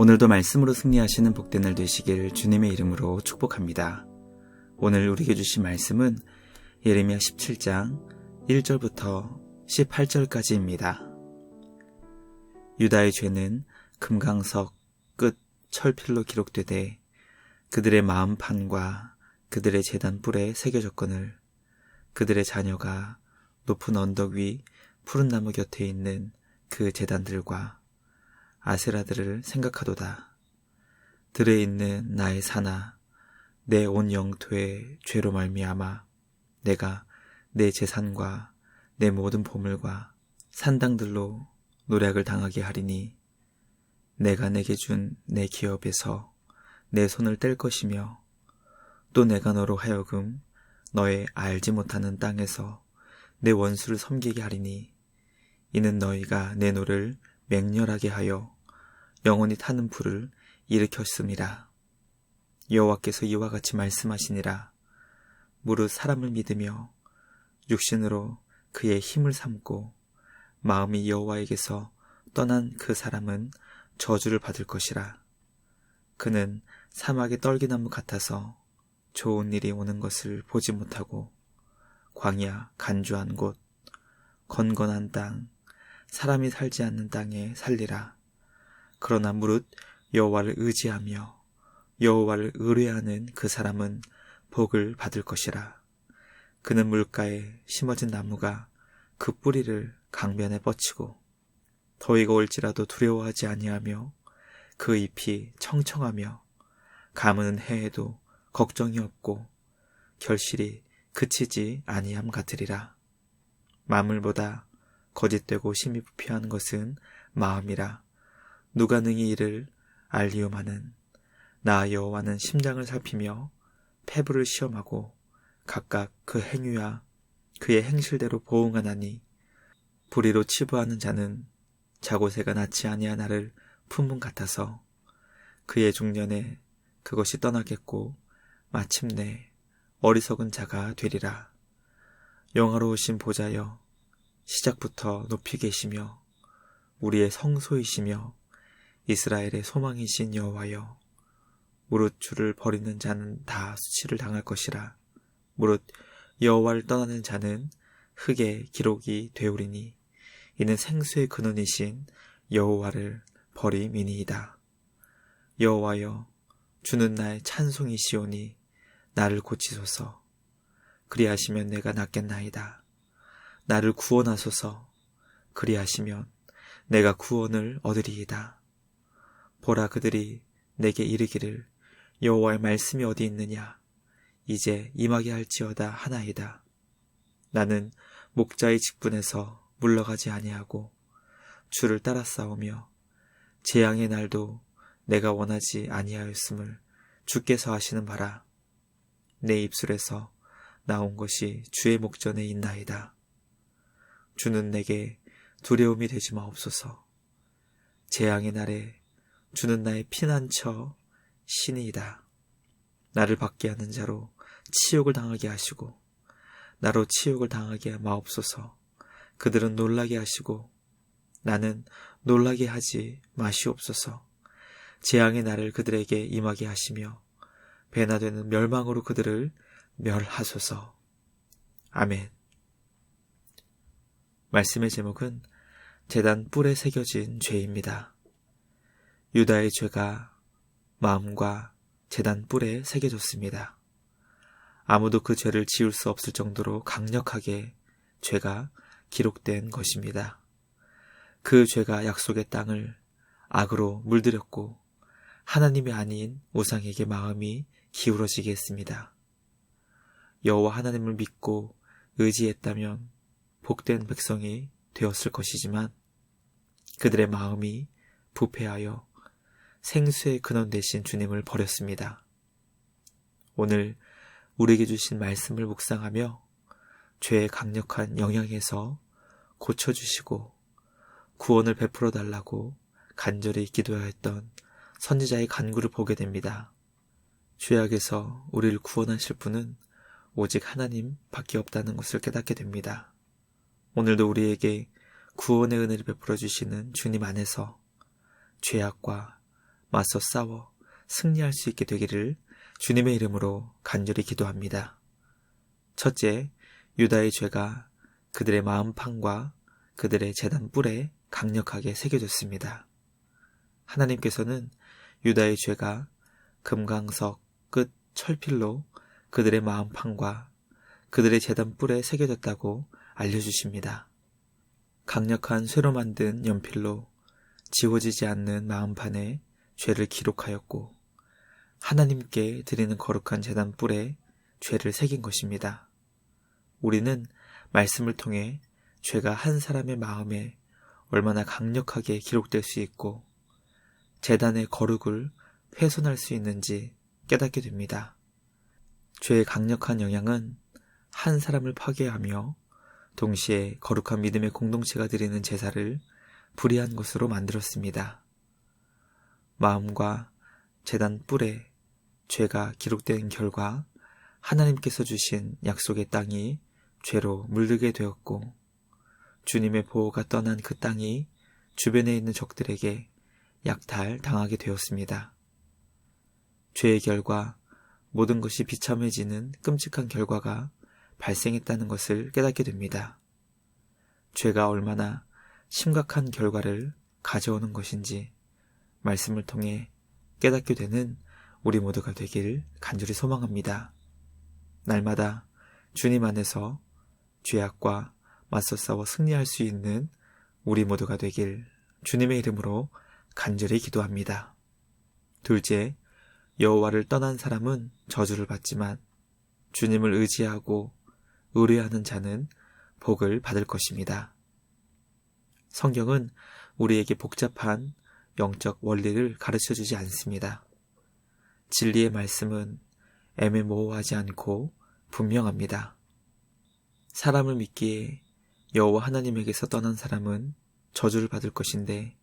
오늘도 말씀으로 승리하시는 복된 날 되시길 주님의 이름으로 축복합니다. 오늘 우리에게 주신 말씀은 예레미야 17장 1절부터 18절까지입니다. 유다의 죄는 금강석 끝 철필로 기록되되 그들의 마음판과 그들의 재단 뿔에 새겨졌거늘 그들의 자녀가 높은 언덕 위 푸른 나무 곁에 있는 그 재단들과 아세라들을 생각하도다. 들에 있는 나의 사나 내 온 영토의 죄로 말미암아 내가 내 재산과 내 모든 보물과 산당들로 노략을 당하게 하리니 내가 내게 준 내 기업에서 내 손을 뗄 것이며 또 내가 너로 하여금 너의 알지 못하는 땅에서 내 원수를 섬기게 하리니 이는 너희가 내 노를 맹렬하게 하여 영원히 타는 불을 일으켰음이라. 여호와께서 이와 같이 말씀하시니라. 무릇 사람을 믿으며 육신으로 그의 힘을 삼고 마음이 여호와에게서 떠난 그 사람은 저주를 받을 것이라. 그는 사막의 떨기나무 같아서 좋은 일이 오는 것을 보지 못하고 광야 간주한 곳 건건한 땅 사람이 살지 않는 땅에 살리라. 그러나 무릇 여호와를 의지하며 여호와를 의뢰하는 그 사람은 복을 받을 것이라. 그는 물가에 심어진 나무가 그 뿌리를 강변에 뻗치고 더위가 올지라도 두려워하지 아니하며 그 잎이 청청하며 가무는 해에도 걱정이 없고 결실이 그치지 아니함 같으리라. 마물보다 거짓되고 심히 부패한 것은 마음이라. 누가 능히 이를 알리오마는 나 여호와는 심장을 살피며 폐부를 시험하고 각각 그 행위와 그의 행실대로 보응하나니 불의로 치부하는 자는 자고새가 낫지 아니한 나를 품문 같아서 그의 중년에 그것이 떠나겠고 마침내 어리석은 자가 되리라. 영화로우신 보좌여 시작부터 높이 계시며 우리의 성소이시며 이스라엘의 소망이신 여호와여 무릇 주를 버리는 자는 다 수치를 당할 것이라. 무릇 여호와를 떠나는 자는 흙에 기록이 되오리니 이는 생수의 근원이신 여호와를 버림이니이다. 여호와여 주는 나의 찬송이시오니 나를 고치소서. 그리하시면 내가 낫겠나이다. 나를 구원하소서. 그리하시면 내가 구원을 얻으리이다 보라 그들이 내게 이르기를 여호와의 말씀이 어디 있느냐? 이제 임하게 할지어다 하나이다. 나는 목자의 직분에서 물러가지 아니하고 주를 따라 싸우며 재앙의 날도 내가 원하지 아니하였음을 주께서 하시는 바라. 내 입술에서 나온 것이 주의 목전에 있나이다. 주는 내게 두려움이 되지 마옵소서. 재앙의 날에 주는 나의 피난처 신이다. 나를 받게 하는 자로 치욕을 당하게 하시고 나로 치욕을 당하게 마옵소서. 그들은 놀라게 하시고 나는 놀라게 하지 마시옵소서. 재앙의 날을 그들에게 임하게 하시며 배나 되는 멸망으로 그들을 멸하소서. 아멘. 말씀의 제목은 재단 뿔에 새겨진 죄입니다. 유다의 죄가 마음과 재단 뿔에 새겨졌습니다. 아무도 그 죄를 지울 수 없을 정도로 강력하게 죄가 기록된 것입니다. 그 죄가 약속의 땅을 악으로 물들였고 하나님이 아닌 우상에게 마음이 기울어지게 했습니다. 여호와 하나님을 믿고 의지했다면 복된 백성이 되었을 것이지만 그들의 마음이 부패하여 생수의 근원 대신 주님을 버렸습니다. 오늘 우리에게 주신 말씀을 묵상하며 죄의 강력한 영향에서 고쳐주시고 구원을 베풀어 달라고 간절히 기도하였던 선지자의 간구를 보게 됩니다. 죄악에서 우리를 구원하실 분은 오직 하나님 밖에 없다는 것을 깨닫게 됩니다. 오늘도 우리에게 구원의 은혜를 베풀어 주시는 주님 안에서 죄악과 맞서 싸워 승리할 수 있게 되기를 주님의 이름으로 간절히 기도합니다. 첫째, 유다의 죄가 그들의 마음판과 그들의 재단 뿔에 강력하게 새겨졌습니다. 하나님께서는 유다의 죄가 금강석 끝 철필로 그들의 마음판과 그들의 재단 뿔에 새겨졌다고 알려주십니다. 강력한 쇠로 만든 연필로 지워지지 않는 마음판에 죄를 기록하였고 하나님께 드리는 거룩한 재단 뿔에 죄를 새긴 것입니다. 우리는 말씀을 통해 죄가 한 사람의 마음에 얼마나 강력하게 기록될 수 있고 재단의 거룩을 훼손할 수 있는지 깨닫게 됩니다. 죄의 강력한 영향은 한 사람을 파괴하며 동시에 거룩한 믿음의 공동체가 드리는 제사를 불의한 것으로 만들었습니다. 마음과 재단 뿔에 죄가 기록된 결과 하나님께서 주신 약속의 땅이 죄로 물들게 되었고 주님의 보호가 떠난 그 땅이 주변에 있는 적들에게 약탈 당하게 되었습니다. 죄의 결과 모든 것이 비참해지는 끔찍한 결과가 발생했다는 것을 깨닫게 됩니다. 죄가 얼마나 심각한 결과를 가져오는 것인지 말씀을 통해 깨닫게 되는 우리 모두가 되길 간절히 소망합니다. 날마다 주님 안에서 죄악과 맞서 싸워 승리할 수 있는 우리 모두가 되길 주님의 이름으로 간절히 기도합니다. 둘째, 여호와를 떠난 사람은 저주를 받지만 주님을 의지하고 의뢰하는 자는 복을 받을 것입니다. 성경은 우리에게 복잡한 영적 원리를 가르쳐 주지 않습니다. 진리의 말씀은 애매모호하지 않고 분명합니다. 사람을 믿기에 여호와 하나님에게서 떠난 사람은 저주를 받을 것인데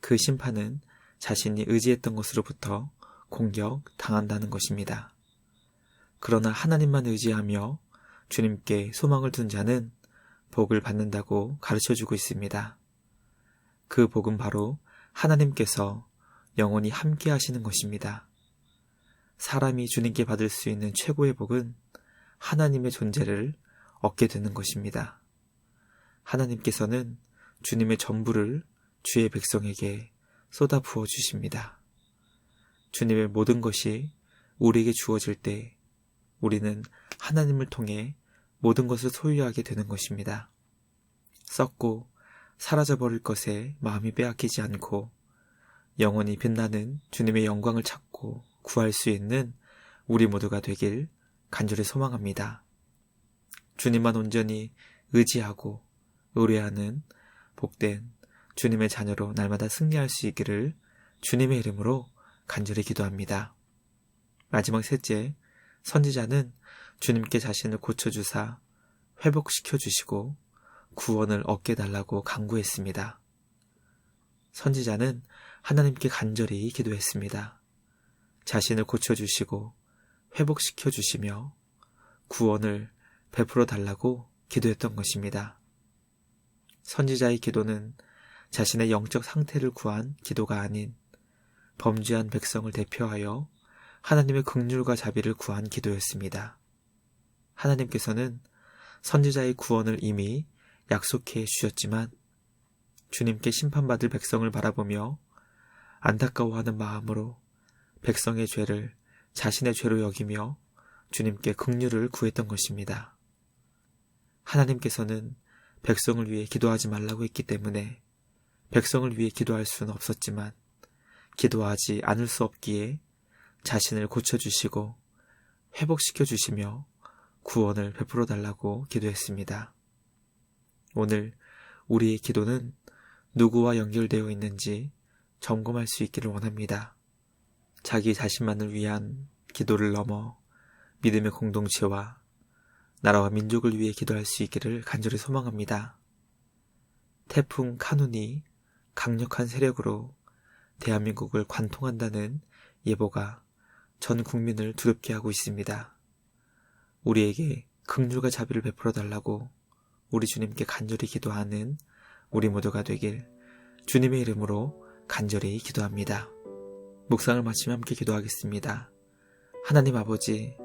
그 심판은 자신이 의지했던 것으로부터 공격 당한다는 것입니다. 그러나 하나님만 의지하며 주님께 소망을 둔 자는 복을 받는다고 가르쳐 주고 있습니다. 그 복은 바로 하나님께서 영원히 함께 하시는 것입니다. 사람이 주님께 받을 수 있는 최고의 복은 하나님의 존재를 얻게 되는 것입니다. 하나님께서는 주님의 전부를 주의 백성에게 쏟아 부어 주십니다. 주님의 모든 것이 우리에게 주어질 때 우리는 하나님을 통해 모든 것을 소유하게 되는 것입니다. 썩고 사라져버릴 것에 마음이 빼앗기지 않고 영원히 빛나는 주님의 영광을 찾고 구할 수 있는 우리 모두가 되길 간절히 소망합니다. 주님만 온전히 의지하고 의뢰하는 복된 주님의 자녀로 날마다 승리할 수 있기를 주님의 이름으로 간절히 기도합니다. 마지막 셋째, 선지자는 주님께 자신을 고쳐주사 회복시켜 주시고 구원을 얻게 달라고 강구했습니다. 선지자는 하나님께 간절히 기도했습니다. 자신을 고쳐주시고 회복시켜 주시며 구원을 베풀어 달라고 기도했던 것입니다. 선지자의 기도는 자신의 영적 상태를 구한 기도가 아닌 범죄한 백성을 대표하여 하나님의 극률과 자비를 구한 기도였습니다. 하나님께서는 선지자의 구원을 이미 약속해 주셨지만 주님께 심판받을 백성을 바라보며 안타까워하는 마음으로 백성의 죄를 자신의 죄로 여기며 주님께 극률을 구했던 것입니다. 하나님께서는 백성을 위해 기도하지 말라고 했기 때문에 백성을 위해 기도할 수는 없었지만 기도하지 않을 수 없기에 자신을 고쳐주시고 회복시켜 주시며 구원을 베풀어 달라고 기도했습니다. 오늘 우리의 기도는 누구와 연결되어 있는지 점검할 수 있기를 원합니다. 자기 자신만을 위한 기도를 넘어 믿음의 공동체와 나라와 민족을 위해 기도할 수 있기를 간절히 소망합니다. 태풍 카눈이 강력한 세력으로 대한민국을 관통한다는 예보가 전 국민을 두렵게 하고 있습니다. 우리에게 극률과 자비를 베풀어 달라고 우리 주님께 간절히 기도하는 우리 모두가 되길 주님의 이름으로 간절히 기도합니다. 묵상을 마치며 함께 기도하겠습니다. 하나님 아버지,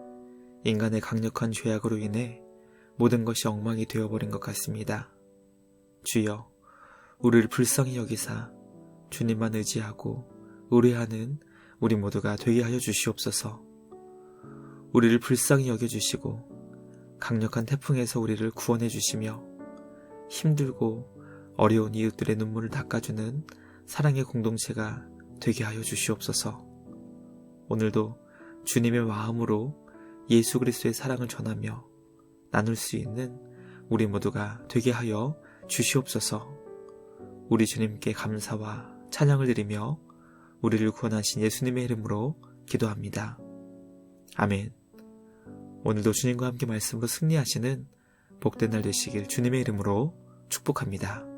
인간의 강력한 죄악으로 인해 모든 것이 엉망이 되어버린 것 같습니다. 주여, 우리를 불쌍히 여기사 주님만 의지하고 의뢰하는 우리 모두가 되게 하여 주시옵소서. 우리를 불쌍히 여겨주시고 강력한 태풍에서 우리를 구원해 주시며 힘들고 어려운 이웃들의 눈물을 닦아주는 사랑의 공동체가 되게 하여 주시옵소서. 오늘도 주님의 마음으로 예수 그리스도의 사랑을 전하며 나눌 수 있는 우리 모두가 되게 하여 주시옵소서. 우리 주님께 감사와 찬양을 드리며 우리를 구원하신 예수님의 이름으로 기도합니다. 아멘. 오늘도 주님과 함께 말씀으로 승리하시는 복된 날 되시길 주님의 이름으로 축복합니다.